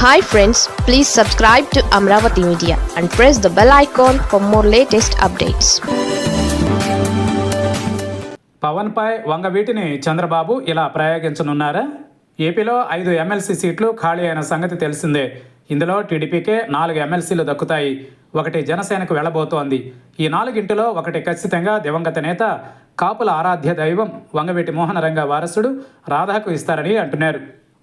Hi friends please subscribe to Amaravati media and press the bell icon for more latest updates పవన్పై వంగవీటిని చంద్రబాబు ఇలా ప్రయోగించనున్నారా? ఏపీలో ఐదు MLC సీట్లు ఖాళీ అయిన సంగతి తెలిసిందే. ఇందులో టీడీపీకే నాలుగు ఎమ్మెల్సీలు దక్కుతాయి. ఒకటి జనసేనకు వెళ్ళబోతోంది. ఈ నాలుగింటిలో ఒకటి ఖచ్చితంగా దివంగత నేత కాపుల ఆరాధ్య దైవం వంగవీటి మోహనరంగ వారసుడు రాధాకు ఇస్తారని అంటున్నారు.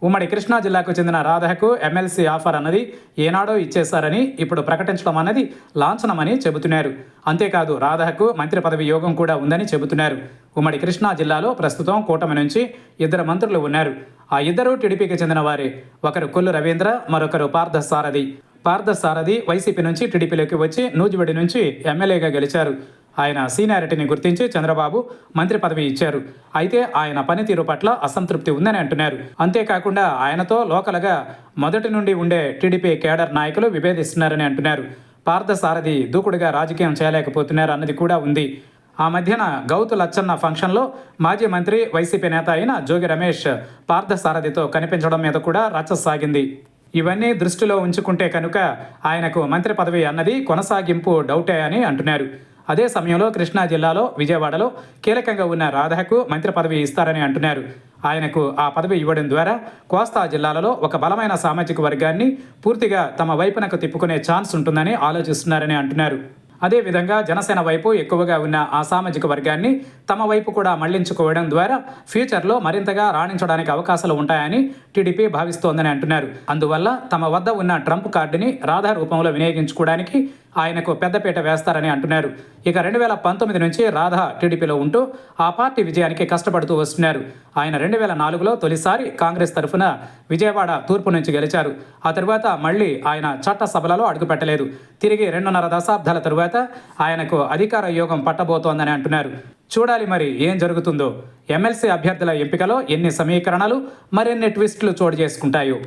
ఉమ్మడి కృష్ణా జిల్లాకు చెందిన రాధకు ఎమ్మెల్సీ ఆఫర్ అన్నది ఏనాడో ఇచ్చేశారని ఇప్పుడు ప్రకటించడం అన్నది లాంఛనమని చెబుతున్నారు. అంతేకాదు రాధకు మంత్రి పదవి యోగం కూడా ఉందని చెబుతున్నారు. ఉమ్మడి కృష్ణా జిల్లాలో ప్రస్తుతం కూటమి నుంచి ఇద్దరు మంత్రులు ఉన్నారు. ఆ ఇద్దరు టీడీపీకి చెందిన వారే. ఒకరు కొల్లు రవీంద్ర మరొకరు పార్థసారథి సారథి. సారథి వైసీపీ నుంచి టీడీపీలోకి వచ్చి నూజివడి నుంచి ఎమ్మెల్యేగా గెలిచారు. ఆయన సీనియారిటీని గుర్తించి చంద్రబాబు మంత్రి పదవి ఇచ్చారు. అయితే ఆయన పనితీరు పట్ల అసంతృప్తి ఉందని అంటున్నారు. అంతేకాకుండా ఆయనతో లోకల్గా మొదటి నుండి ఉండే టీడీపీ కేడర్ నాయకులు విభేదిస్తున్నారని అంటున్నారు. పార్థసారథి దూకుడుగా రాజకీయం చేయలేకపోతున్నారు అన్నది కూడా ఉంది. ఆ మధ్యన గౌతు లచ్చన్న ఫంక్షన్లో మాజీ మంత్రి వైసీపీ నేత అయిన జోగి రమేష్ పార్థసారథితో కనిపించడం మీద కూడా రచ్చ సాగింది ఇవన్నీ దృష్టిలో ఉంచుకుంటే కనుక ఆయనకు మంత్రి పదవి అన్నది కొనసాగింపు డౌటే అని అంటున్నారు. అదే సమయంలో కృష్ణా జిల్లాలో విజయవాడలో కీలకంగా ఉన్న రాధకు మంత్రి పదవి ఇస్తారని అంటున్నారు. ఆయనకు ఆ పదవి ఇవ్వడం ద్వారా కోస్తా జిల్లాలలో ఒక బలమైన సామాజిక వర్గాన్ని పూర్తిగా తమ వైపునకు తిప్పుకునే ఛాన్స్ ఉంటుందని ఆలోచిస్తున్నారని అంటున్నారు. అదేవిధంగా జనసేన వైపు ఎక్కువగా ఉన్న ఆ సామాజిక వర్గాన్ని తమ వైపు కూడా మళ్ళించుకోవడం ద్వారా ఫ్యూచర్లో మరింతగా రాణించడానికి అవకాశాలు ఉంటాయని టీడీపీ భావిస్తోందని అంటున్నారు. అందువల్ల తమ వద్ద ఉన్న ట్రంప్ కార్డుని రాధా రూపంలో వినియోగించుకోవడానికి ఆయనకు పెద్దపీట వేస్తారని అంటున్నారు. ఇక రెండు వేల పంతొమ్మిది నుంచి రాధా టీడీపీలో ఉంటూ ఆ పార్టీ విజయానికి కష్టపడుతూ వస్తున్నారు. ఆయన రెండు వేల నాలుగులో తొలిసారి కాంగ్రెస్ తరఫున విజయవాడ తూర్పు నుంచి గెలిచారు. ఆ తరువాత మళ్ళీ ఆయన చట్టసభలలో అడుగుపెట్టలేదు. తిరిగి రెండున్నర దశాబ్దాల తరువాత ఆయనకు అధికార యోగం పట్టబోతోందని అంటున్నారు. చూడాలి మరి ఏం జరుగుతుందో. ఎమ్మెల్సీ అభ్యర్థుల ఎంపికలో ఎన్ని సమీకరణలు మరిన్ని ట్విస్టులు చోటు చేసుకుంటాయో.